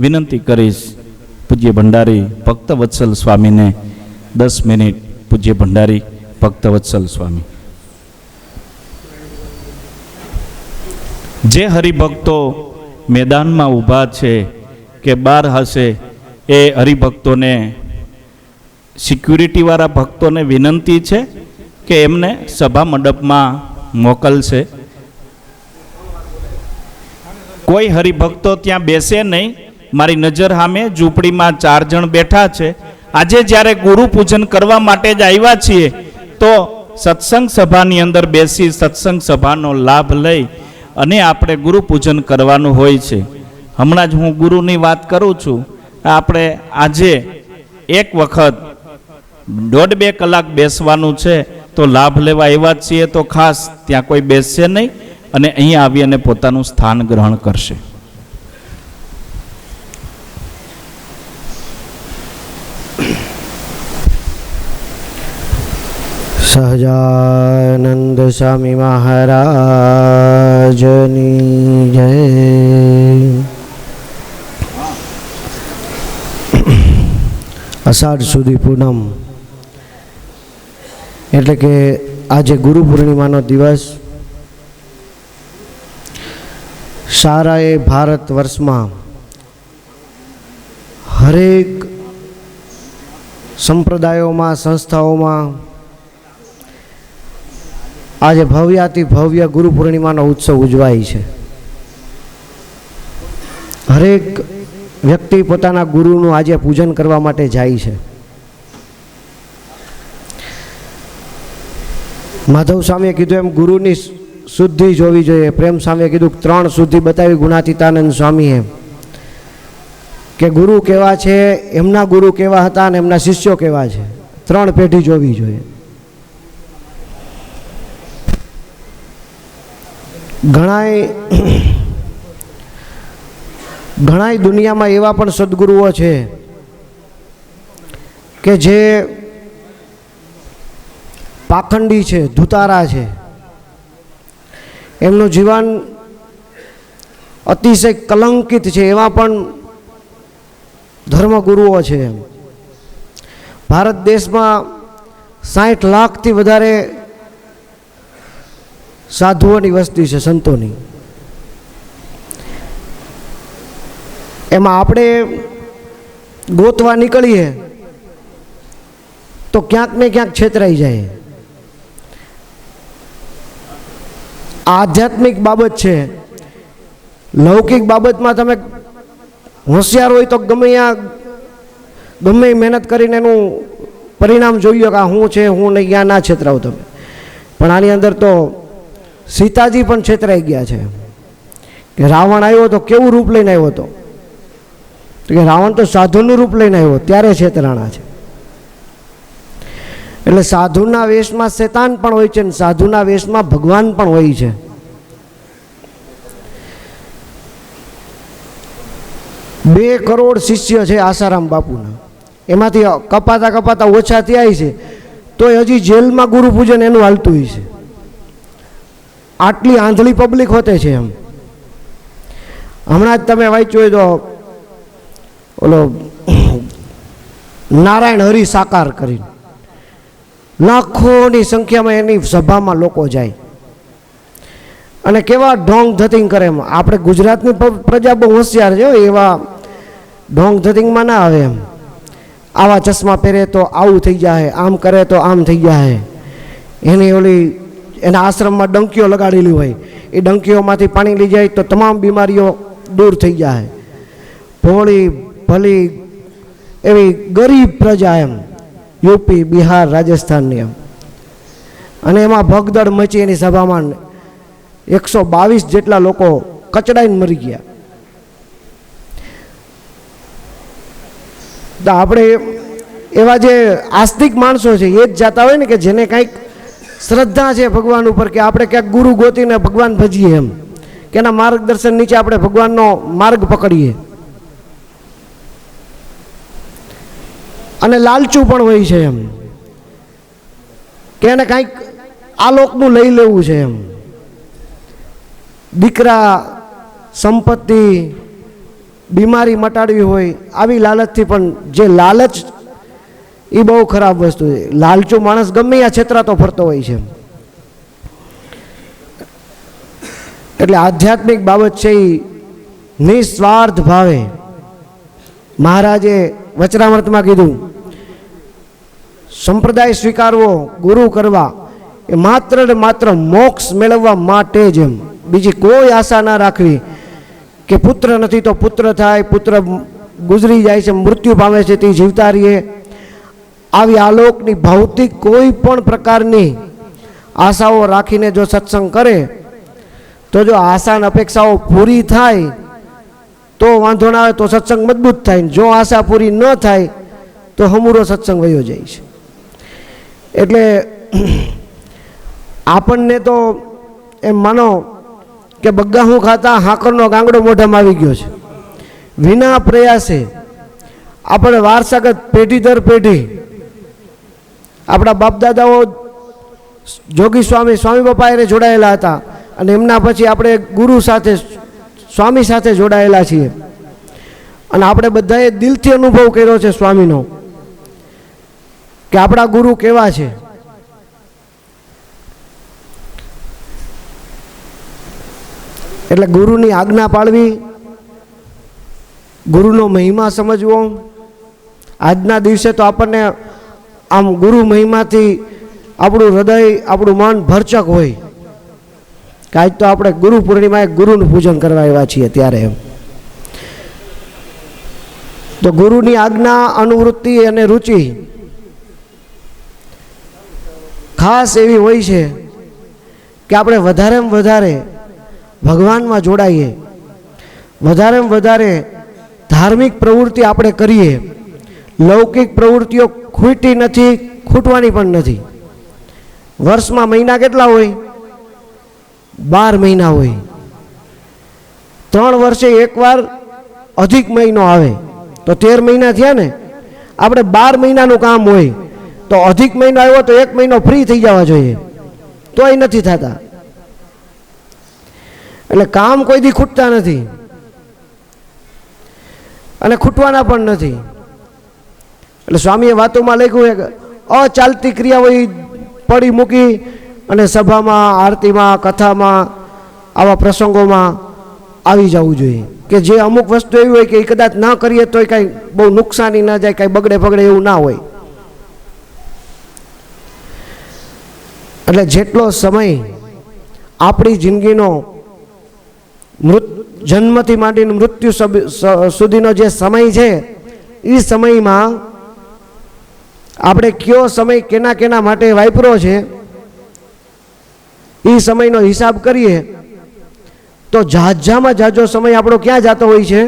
વિનંતી કરીશ, પૂજ્ય ભંડારી ભક્તવત્સલ સ્વામીને દસ મિનિટ, પૂજ્ય ભંડારી ભક્તવત્સલ સ્વામી. જે હરિભક્તો મેદાનમાં ઊભા છે કે બહાર હશે, એ હરિભક્તોને, સિક્યુરિટીવાળા ભક્તોને વિનંતી છે કે એમને સભા મંડપમાં મોકલશે. કોઈ હરિભક્તો ત્યાં બેસે નહીં મારી નજર સામે ઝૂંપડીમાં ચાર જણ બેઠા છે. આજે જ્યારે ગુરુ પૂજન કરવા માટે જ આવ્યા છીએ, તો સત્સંગ સભાની અંદર બેસી સત્સંગ સભાનો લાભ લઈ અને આપણે ગુરુ પૂજન કરવાનું હોય છે. હમણાં જ હું ગુરુની વાત કરું છું. આપણે આજે એક વખત દોઢ બે કલાક બેસવાનું છે, તો લાભ લેવા એવા છીએ. તો ખાસ ત્યાં કોઈ બેસશે નહીં અને અહીં આવી અને પોતાનું સ્થાન ગ્રહણ કરશે. સહજાનંદ સ્વામી મહારાજની જય અષાઢ સુધી પૂનમ એટલે કે આજે ગુરુ પૂર્ણિમાનો દિવસ સારા એ ભારત વર્ષમાં હરેક સંપ્રદાયોમાં સંસ્થાઓમાં આજે ભવ્યાતિ ભવ્ય ગુરુ પૂર્ણિમાનો ઉત્સવ ઉજવાય છે. હરેક વ્યક્તિ પોતાના ગુરુનું આજે પૂજન કરવા માટે જાય છે. માધવ સ્વામીએ કીધું એમ, ગુરુની શુદ્ધિ જોવી જોઈએ. પ્રેમ સ્વામીએ કીધું, ત્રણ શુદ્ધિ બતાવી ગુણાતીતાનંદ સ્વામીએ. કે ગુરુ કેવા છે, એમના ગુરુ કેવા હતા અને એમના શિષ્યો કેવા છે. ત્રણ પેઢી જોવી જોઈએ. ઘણાય ઘણાય દુનિયામાં એવા પણ સદગુરુઓ છે કે જે પાખંડી છે, ધુતારા છે. એમનું જીવન અતિશય કલંકિત છે એવા પણ ધર્મગુરુઓ છે. ભારત દેશમાં સાઠ લાખથી વધારે સાધુઓની વસ્તી છે, સંતોની. એમાં આપણે ગોતવા નીકળીએ, તો ક્યાંક ને ક્યાંક છેતરાઈ જાય. આધ્યાત્મિક બાબત છે. લૌકિક બાબતમાં તમે હોશિયાર હોય તો ગમે ત્યાં, ગમે મહેનત કરીને એનું પરિણામ જોઈએ કે આ શું છે, હું નહીં ત્યાં ના છેતરાવ તમે. પણ આની અંદર તો સીતાજી પણ છેતરાઈ ગયા છે. કે રાવણ આવ્યો તો કેવું રૂપ લઈને આવ્યો હતો? તો કે રાવણ તો સાધુનું રૂપ લઈને આવ્યો, ત્યારે છેતરાણા છે. એટલે સાધુના વેશમાં શેતાન પણ હોય છે ને સાધુના વેશમાં ભગવાન પણ હોય છે. બે કરોડ શિષ્ય છે આસારામ બાપુના. એમાંથી કપાતા કપાતા ઓછા થયા છે. તો હજી જેલમાં ગુરુ પૂજન એનું હાલતું હોય છે. આટલી આંધળી પબ્લિક હોતે છે એમ. હમણાં જ તમે વાંચ્યું હોય તો ઓલો નારાયણ હરિ સાકાર કરીને લાખોની સંખ્યામાં એની સભામાં લોકો જાય. અને કેવા ઢોંગ ધતિંગ કરે એમ. આપણે ગુજરાતની પ્રજા બહુ હોશિયાર છે એવા ઢોંગ ધતિંગમાં ના આવે એમ. આવા ચશ્મા પહેરે તો આવું થઈ જાય આમ કરે તો આમ થઈ જાય એની ઓલી એના આશ્રમમાં ડંકીઓ લગાડેલી હોય. એ ડંકીઓમાંથી પાણી લઈ જાય તો તમામ બીમારીઓ દૂર થઈ જાય. ભોળી, ભલી એવી ગરીબ પ્રજા એમ. યુપી બિહાર, રાજસ્થાનની એમ. અને એમાં ભગદડ મચી એની સભામાં એકસો બાવીસ જેટલા લોકો કચડાઈને મરી ગયા. આપણે એવા જે આસ્તિક માણસો છે, એ જ જાતા હોય ને કે જેને કાંઈક શ્રદ્ધા છે ભગવાન ઉપર કે આપણે ક્યાંક ગુરુ ગોતીને ભગવાન ભજીએ એમ. કે એના માર્ગદર્શન નીચે આપણે ભગવાનનો માર્ગ પકડીએ. અને લાલચું પણ હોય છે એમ. કે એને કાંઈક આ લોકનું લઈ લેવું છે એમ. દીકરા સંપત્તિ, બીમારી મટાડવી હોય, આવી લાલચથી પણ જે લાલચ એ બહુ ખરાબ વસ્તુ છે. લાલચુ માણસ ગમે આ છેતરાતો ફરતો હોય છે એટલે આધ્યાત્મિક બાબત છે એ નિસ્વાર્થ ભાવે. મહારાજે વચરામૃતમાં કીધું, સંપ્રદાય સ્વીકારવો ગુરુ કરવા એ માત્ર ને માત્ર મોક્ષ મેળવવા માટે જ એમ. બીજી કોઈ આશા ના રાખવી કે પુત્ર નથી તો પુત્ર થાય, પુત્ર ગુજરી જાય છે, મૃત્યુ પામે છે, તે જીવતા રહીએ. આવી આલોકની ભૌતિક કોઈ પણ પ્રકારની આશાઓ રાખીને જો સત્સંગ કરે, તો જો આશા અને અપેક્ષાઓ પૂરી થાય, તો વાંધો ના આવે, તો સત્સંગ મજબૂત થાય. જો આશા પૂરી ન થાય, તો હમુરો સત્સંગ વયો જાય છે. એટલે આપણને તો એમ માનો કે બગ્ગાહું ખાતા હાકરનો ગાંગડો મોઢામાં આવી ગયો છે. વિના પ્રયાસે આપણે વારસાગત પેઢી દર પેઢી આપણા બાપદાદાઓ જોગી સ્વામી સ્વામી બાપા જોડાયેલા હતા અને એમના પછી આપણે ગુરુ સાથે, સ્વામી સાથે જોડાયેલા છીએ. અને આપણે બધાએ દિલથી અનુભવ કર્યો છે સ્વામીનો કે આપણા ગુરુ કેવા છે. એટલે ગુરુની આજ્ઞા પાળવી, ગુરુનો મહિમા સમજવો. આજના દિવસે તો આપણને આમ ગુરુ મહિમાથી આપણું હૃદય, આપણું મન ભરચક હોય. કે આજ તો આપણે ગુરુ પૂર્ણિમાએ ગુરુનું પૂજન કરવા આવ્યા છીએ ત્યારે એમ. તો ગુરુની આજ્ઞા, અનુવૃત્તિ અને રુચિ ખાસ એવી હોય છે કે આપણે વધારેમાં વધારે ભગવાનમાં જોડાઈએ. વધારેમાં વધારે ધાર્મિક પ્રવૃત્તિ આપણે કરીએ. લૌકિક પ્રવૃત્તિઓ ખૂટી નથી, ખૂટવાની પણ નથી. વર્ષમાં મહિના કેટલા હોય? બાર મહિના હોય. ત્રણ વર્ષે એકવાર અધિક મહિનો આવે. તો તેર મહિના થયા ને? આપણે બાર મહિનાનું કામ હોય. તો અધિક મહિનો આવ્યો તો એક મહિનો ફ્રી થઈ જવા જોઈએ. તોય નથી થતા. એટલે કામ કોઈ દી ખૂટતા નથી. અને ખૂટવાના પણ નથી. એટલે સ્વામીએ વાતોમાં લખ્યું કે અચાલતી ક્રિયા હોય પડી મૂકી અને સભામાં, આરતીમાં, કથામાં, આવા પ્રસંગોમાં આવી જવું જોઈએ. કે જે અમુક વસ્તુ એવી હોય કે એ કદાચ ના કરીએ તોય કાંઈ બહુ નુકસાની ના જાય, કાંઈ બગડે બગડે એવું ના હોય. એટલે જેટલો સમય આપણી જિંદગીનો મૃત જન્મથી માંડીને મૃત્યુ સુધીનો જે સમય છે એ સમયમાં આપણે કયો સમય કેના કેના માટે વાપરો છે એ સમયનો હિસાબ કરીએ, તો ઝાઝામાં ઝાઝો સમય આપણો ક્યાં જતો હોય છે?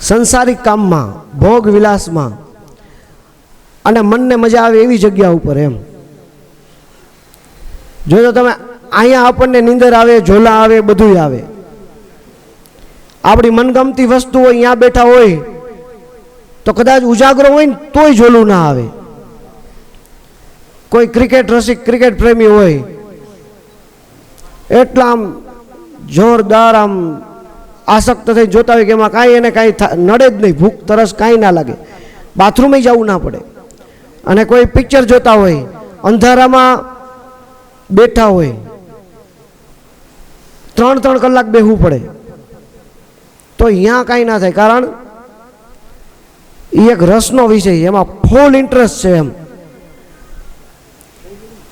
સંસારિક કામમાં, ભોગ વિલાસમાં, અને મનને મજા આવે એવી જગ્યા ઉપર એમ. જોજો તમે અહીંયા આપણને નીંદર આવે, ઝોલા આવે બધું આવે. આપણી મનગમતી વસ્તુ હોય અહીંયા બેઠા હોય તો કદાચ ઉજાગરો હોય ને તોય ઝોલું ના આવે. કોઈ ક્રિકેટ રસિક, ક્રિકેટ પ્રેમી હોય એટલા આમ જોરદાર આમ આસક્ત થઈ જોતા હોય કે એમાં કાંઈ એને કાંઈ નડે જ નહીં, ભૂખ, તરસ કાંઈ ના લાગે. બાથરૂમે જવું ના પડે. અને કોઈ પિક્ચર જોતા હોય, અંધારામાં બેઠા હોય ત્રણ ત્રણ કલાક બેહવું પડે. તો અહીંયા કાંઈ ના થાય. કારણ એ એક રસનો વિષય એમાં ફૂલ ઇન્ટરેસ્ટ છે એમ.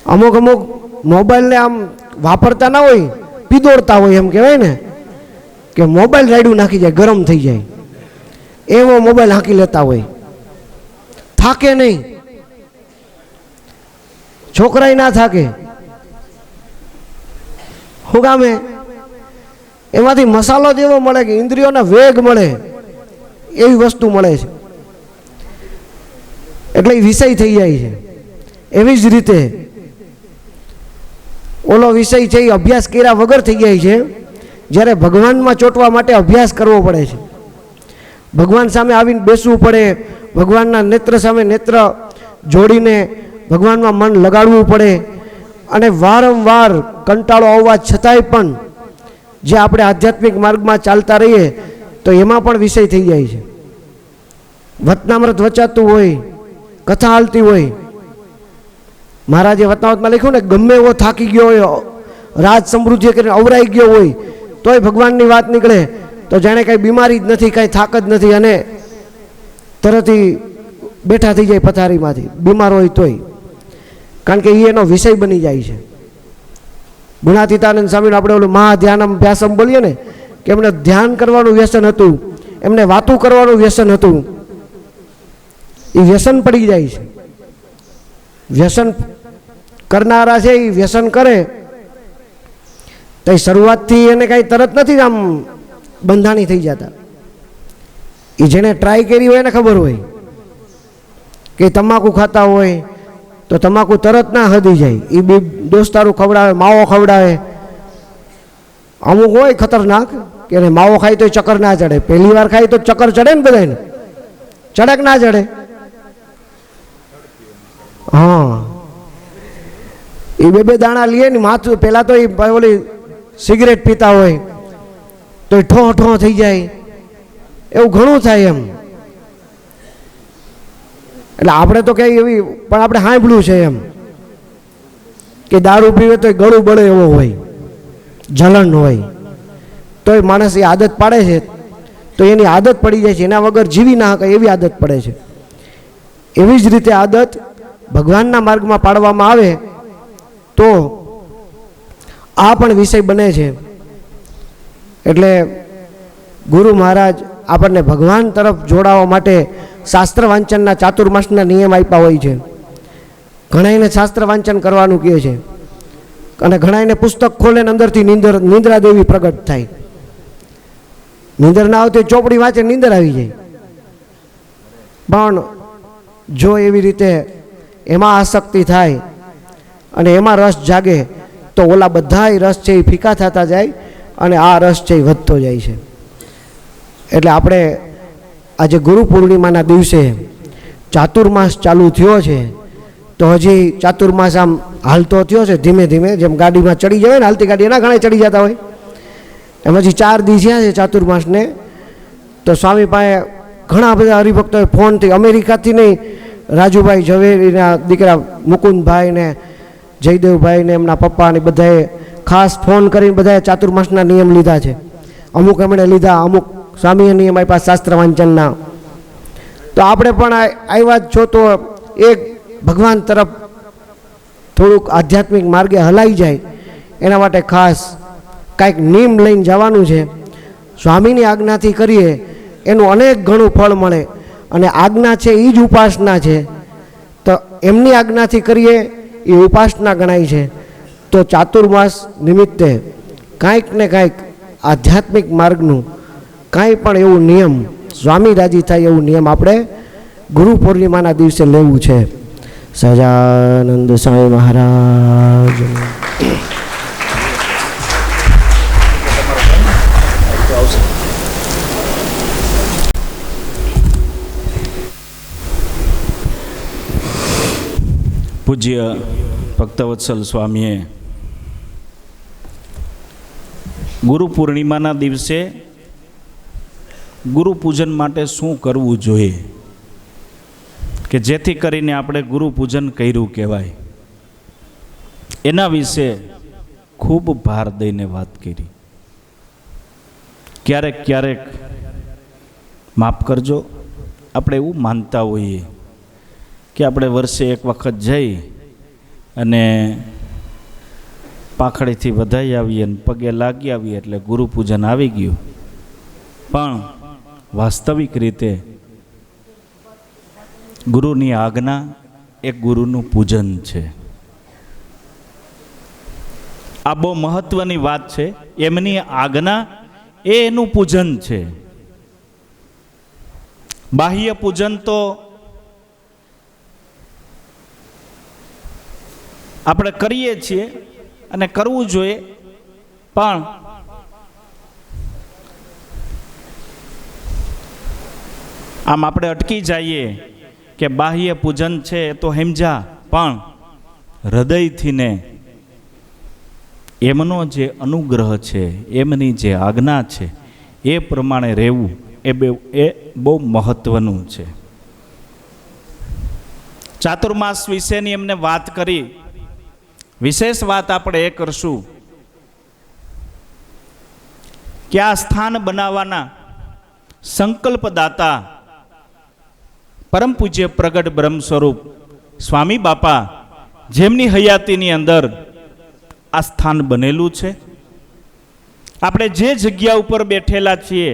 અમુક અમુક મોબાઈલને આમ વાપરતા ના હોય, પીદોડતા હોય એમ કહેવાય ને, કે મોબાઈલ રાયડું નાખી જાય, ગરમ થઈ જાય. એવો મોબાઈલ હાંકી લેતા હોય. થાકે નહીં. છોકરાય ના થાકે. શું કામે એમાંથી મસાલો જ એવો મળે કે ઇન્દ્રિયોને વેગ મળે, એવી વસ્તુ મળે છે. એટલે એ વિષય થઈ જાય છે. એવી જ રીતે ઓલો વિષય છે એ અભ્યાસ કર્યા વગર થઈ જાય છે. જ્યારે ભગવાનમાં ચોંટવા માટે અભ્યાસ કરવો પડે છે. ભગવાન સામે આવીને બેસવું પડે, ભગવાનના નેત્ર સામે નેત્ર જોડીને ભગવાનમાં મન લગાડવું પડે અને વારંવાર કંટાળો આવવા છતાંય પણ જે આપણે આધ્યાત્મિક માર્ગમાં ચાલતા રહીએ, તો એમાં પણ વિષય થઈ જાય છે. વતનામૃત વચાતું હોય કથા હાલતી હોય. મહારાજે વતનાવતમાં લખ્યું ને, ગમે એવો થાકી ગયો હોય, રાજ સમૃદ્ધિ કરીને અવરાઈ ગયો હોય, તોય ભગવાનની વાત નીકળે. તો જાણે કાંઈ બીમારી જ નથી, કાંઈ થાક જ નથી અને તરતથી બેઠા થઈ જાય પથારીમાંથી. બીમાર હોય તોય. કારણ કે એ એનો વિષય બની જાય છે. ગુણાતીતાનંદ સ્વામીનું આપણે ઓલું મહા ધ્યાનમ ભ્યાસમ બોલીએ ને, કે એમને ધ્યાન કરવાનું વ્યસન હતું. એમને વાતું કરવાનું વ્યસન હતું. એ વ્યસન પડી જાય છે. વ્યસન કરનારા છે, એ વ્યસન કરે. તો એ શરૂઆતથી એને કાંઈ તરત નથી આમ બંધાણી થઈ જતા. એ જેને ટ્રાય કરી હોય એને ખબર હોય કે તમાકુ ખાતા હોય તો તમાકુ તરત ના હદી જાય. એ બી દોસ્તારું ખવડાવે, માવો ખવડાવે. અમુક હોય ખતરનાક કે માવો ખાય તો ચક્કર ના ચડે. પહેલી વાર ખાય તો ચક્કર ચડે ને બધાને ચડે કે ના ચડે. હા. એ બે બે દાણા લઈએ ને માથું પહેલાં તો એ ઓલી સિગરેટ પીતા હોય, તો એ ઠો ઠો થઈ જાય. એવું ઘણું થાય એમ. એટલે આપણે તો કઈ એવી, પણ આપણે સાંભળ્યું છે એમ કે દારૂ પીવે તો ગળું બળે એવો હોય, જલન હોય. તોય માણસ એ આદત પાડે છે, તો એની આદત પડી જાય છે. એના વગર જીવી ના શકે એવી આદત પડે છે. એવી જ રીતે આદત ભગવાનના માર્ગમાં પાડવામાં આવે, તો આ પણ વિષય બને છે. એટલે ગુરુ મહારાજ આપણને ભગવાન તરફ જોડાવા માટે શાસ્ત્ર વાંચનના ચાતુર્માસના નિયમ આપ્યા હોય છે. ઘણાઈને શાસ્ત્ર વાંચન કરવાનું કહે છે. અને ઘણાઈને પુસ્તક ખોલે ને અંદરથી નિંદર, નિંદ્રા દેવી પ્રગટ થાય. નિંદર ના આવતી ચોપડી વાંચે નિંદર આવી જાય. પણ જો એવી રીતે એમાં આસક્તિ થાય અને એમાં રસ જાગે, તો ઓલા બધાય રસ છે એ ફીકા થતા જાય અને આ રસ છે એ વધતો જાય છે. એટલે આપણે આજે ગુરુ પૂર્ણિમાના દિવસે ચાતુર્માસ ચાલુ થયો છે, તો હજી ચાતુર્માસ આમ હાલતો થયો છે ધીમે ધીમે, જેમ ગાડીમાં ચડી જાય ને હાલતી ગાડી એના ઘણા ચડી જતા હોય. એમ હજી ચાર દિવસ થયા છે ચાતુર્માસને, તો સ્વામી પાસે ઘણા બધા હરિભક્તોએ ફોનથી, અમેરિકાથી નહીં રાજુભાઈ ઝવેરીના દીકરા મુકુંદભાઈને, જયદેવભાઈને, એમના પપ્પા ને બધાએ ખાસ ફોન કરીને બધાએ ચાતુર્માસના નિયમ લીધા છે. અમુક એમણે લીધા, અમુક સ્વામીએ નિયમ આપ્યા શાસ્ત્ર વાંચનના. તો આપણે પણ આવ્યા જ છો તો એક ભગવાન તરફ થોડુંક આધ્યાત્મિક માર્ગે હલાઈ જાય. એના માટે ખાસ કાંઈક નિયમ લઈને જવાનું છે. સ્વામીની આજ્ઞાથી કરીએ, એનું અનેક ઘણું ફળ મળે. અને આજ્ઞા છે એ જ ઉપાસના છે. તો એમની આજ્ઞાથી કરીએ, એ ઉપાસના ગણાય છે. તો ચાતુર્માસ નિમિત્તે કાંઈક ને કાંઈક આધ્યાત્મિક માર્ગનું કાંઈ પણ એવું નિયમ સ્વામી રાજી થાય એવું નિયમ આપણે ગુરુ પૂર્ણિમાના દિવસે લેવું છે. સજાનંદ સ્વામી મહારાજ. પૂજ્ય ભક્તવત્સલ સ્વામીએ ગુરુ પૂર્ણિમાના દિવસે ગુરુ પૂજન માટે શું કરવું જોઈએ? કે જેથી કરીને આપણે ગુરુ પૂજન કર્યું કહેવાય. એના વિશે ખૂબ ભાર દઈને વાત કરી. ક્યારેક ક્યારેક માફ કરજો, આપણે એવું માનતા હોઈએ. કે આપણે વર્ષે એક વખત જઈ અને પાખડીથી વધાઈ આવીએ અને પગે લાગી આવીએ એટલે ગુરુ પૂજન આવી ગયું. પણ વાસ્તવિક રીતે ગુરુની આજ્ઞા એ ગુરુનું પૂજન છે. આ બહુ મહત્વની વાત છે. એમની આજ્ઞા એ એનું પૂજન છે. બાહ્ય પૂજન તો આપણે કરીએ છીએ અને કરવું જોઈએ. પણ આમ આપણે અટકી જઈએ કે બાહ્ય પૂજન છે તો હેમજા, પણ હૃદયથી ને એમનો જે અનુગ્રહ છે, એમની જે આજ્ઞા છે, એ પ્રમાણે રહેવું એ બે, એ બહુ મહત્વનું છે. ચાતુર્માસ વિશેની એમને વાત કરી. વિશેષ વાત આપણે એ કરશું. કે આ સ્થાન બનાવવાના સંકલ્પદાતા પરમ પૂજ્ય પ્રગટ બ્રહ્મ સ્વરૂપ સ્વામી બાપા જેમની હયાતીની અંદર આ સ્થાન બનેલું છે. આપણે જે જગ્યા ઉપર બેઠેલા છીએ,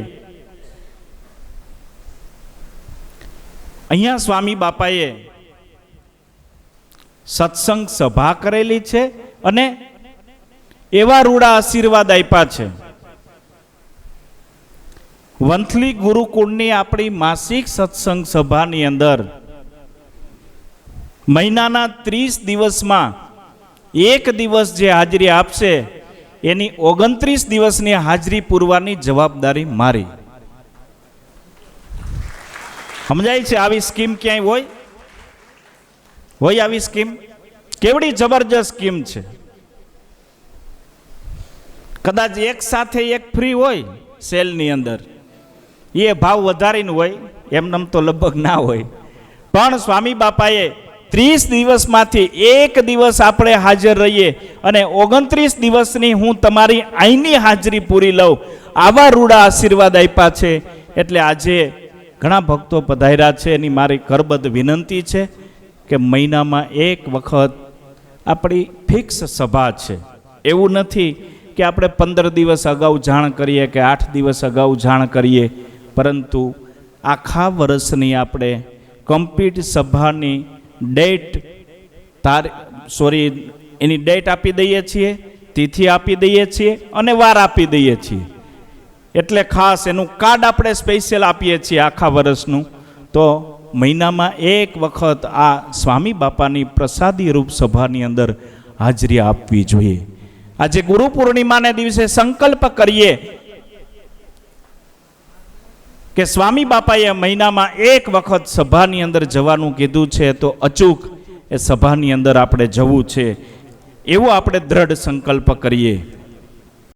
અહીંયા સ્વામી બાપાએ સત્સંગ સભા કરેલી છે અને એવા રૂડા આશીર્વાદ આપ્યા છે. વંથલી ગુરુકુળની આપણી માસિક સત્સંગ સભાની અંદર મહિનાના ત્રીસ દિવસમાં એક દિવસ જે હાજરી આપશે, એની ઓગણત્રીસ દિવસની હાજરી પૂરવાની જવાબદારી મારી. સમજાય છે? આવી સ્કીમ ક્યાંય હોય? હોય આવી સ્કીમ? કેવડી જબરજસ્ત સ્કીમ છે? કદાચ એક સાથે એક ફ્રી હોય સેલની અંદર. એ ભાવ વધારીને હોય એમનેમ તો લગભગ ના હોય. પણ સ્વામી બાપાએ ત્રીસ દિવસમાંથી એક દિવસ આપણે હાજર રહીએ અને ઓગણત્રીસ દિવસની હું તમારી અહીંની હાજરી પૂરી લઉં. આવા રૂડા આશીર્વાદ આપ્યા છે. એટલે આજે ઘણા ભક્તો પધાર્યા છે. એની મારી કરબદ્ધ વિનંતી છે. કે મહિનામાં એક વખત આપણી ફિક્સ સભા છે. એવું નથી કે આપણે પંદર દિવસ અગાઉ જાણ કરીએ કે આઠ દિવસ અગાઉ જાણ કરીએ, પરંતુ આખા વર્ષની આપણે કમ્પ્લીટ સભાની ડેટ તાર સોરી એની ડેટ આપી દઈએ છીએ, તિથિ આપી દઈએ છીએ અને વાર આપી દઈએ છીએ. એટલે ખાસ એનું કાર્ડ આપણે સ્પેશિયલ આપીએ છીએ આખા વર્ષનું. તો મહિનામાં એક વખત આ સ્વામી બાપાની પ્રસાદી રૂપ સભાની અંદર હાજરી આપવી જોઈએ. આજે ગુરુ પૂર્ણિમાને દિવસે સંકલ્પ કરીએ કે સ્વામી બાપાએ મહિનામાં એક વખત સભાની અંદર જવાનું કીધું છે તો અચૂક એ સભાની અંદર આપણે જવું છે. એવો આપણે દ્રઢ સંકલ્પ કરીએ.